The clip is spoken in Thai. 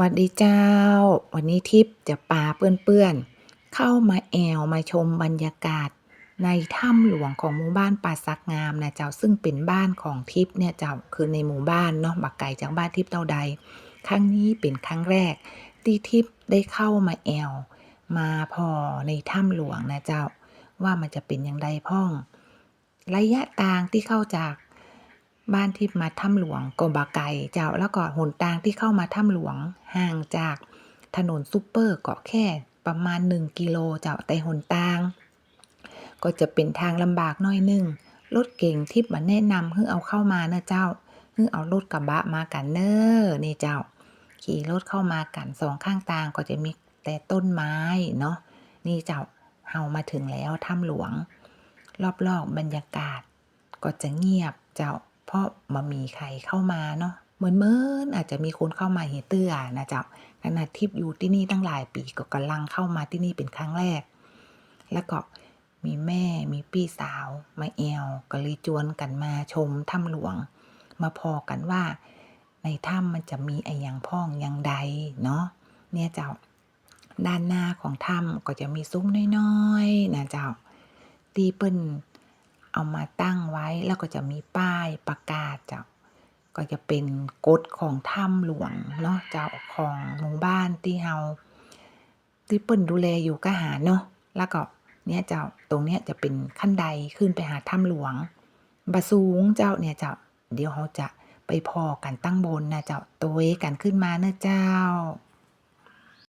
วัดดีเจ้า วันนี้ทิพย์จะพาเพื่อนๆ เข้ามาแอวมาชมบรรยากาศ ในถ้ำหลวงของหมู่บ้านป่าสักงามนะเจ้าซึ่งเป็นบ้านของทิพย์เนี่ยเจ้าคือในหมู่บ้านเนาะบักไก่จากบ้านทิพย์เท่าใด ครั้งนี้เป็นครั้งแรก ที่ทิพย์ได้เข้ามาแอว มาพอในถ้ำหลวงนะเจ้า ว่ามันจะเป็นอย่างไรพ่อง ระยะทางที่เข้าจาก บ้านที่มาถ้ำหลวงกบาไกลเจ้าแล้วก็หนทางที่เข้ามาถ้ำหลวงห่างจากถนนซูเปอร์ก็แค่ประมาณ 1 กิโลเจ้าแต่หนทาง ก็จะเป็นทางลำบากน้อยหนึงรถเก่งที่มาแนะนำให้เอาเข้ามาเนอะเจ้าให้เอารถกระบะมากันเนอะนี่เจ้า ขี่รถเข้ามากันสองข้างทางก็จะมีแต่ต้นไม้เนาะนี่เจ้าเฮามาถึงแล้วถ้ำหลวง รอบๆบรรยากาศก็จะเงียบเจ้า เพราะมามีใครเข้ามาเนาะเหมือนเมินอาจจะมีคนเข้ามาเฮเตื้อนะจ้าขณะทิพย์อยู่ที่นี่ตั้งหลายปีก็กำลังเข้ามาที่นี่เป็นครั้งแรก แล้วก็มีแม่มีพี่สาว มาแอวก็เลยจวนกันมาชมถ้ำหลวง มาพอกันว่า ในถ้ำมันจะมีไออย่างพ่องย่างใดเนาะเนี่ยเจ้าด้านหน้าของถ้ำก็จะมีซุ้มน้อยๆนะเจ้าตีเปิ้น เอามาตั้งไว้แล้วก็จะมีป้ายประกาศเจ้าก็จะเป็นกฎของถ้ำหลวงเนาะเจ้าของหมู่บ้านที่เฮาที่เปิ้นดูแลอยู่ก็หาเนาะแล้วก็เนี่ยเจ้าตรงเนี้ยจะเป็นขั้นใดขึ้นไปหาถ้ำหลวงบะสูงเจ้าเนี่ยเจ้าเดี๋ยวเขาจะไปพอกันตั้งบนนะเจ้าตัวเวกันขึ้นมาเนอะเจ้า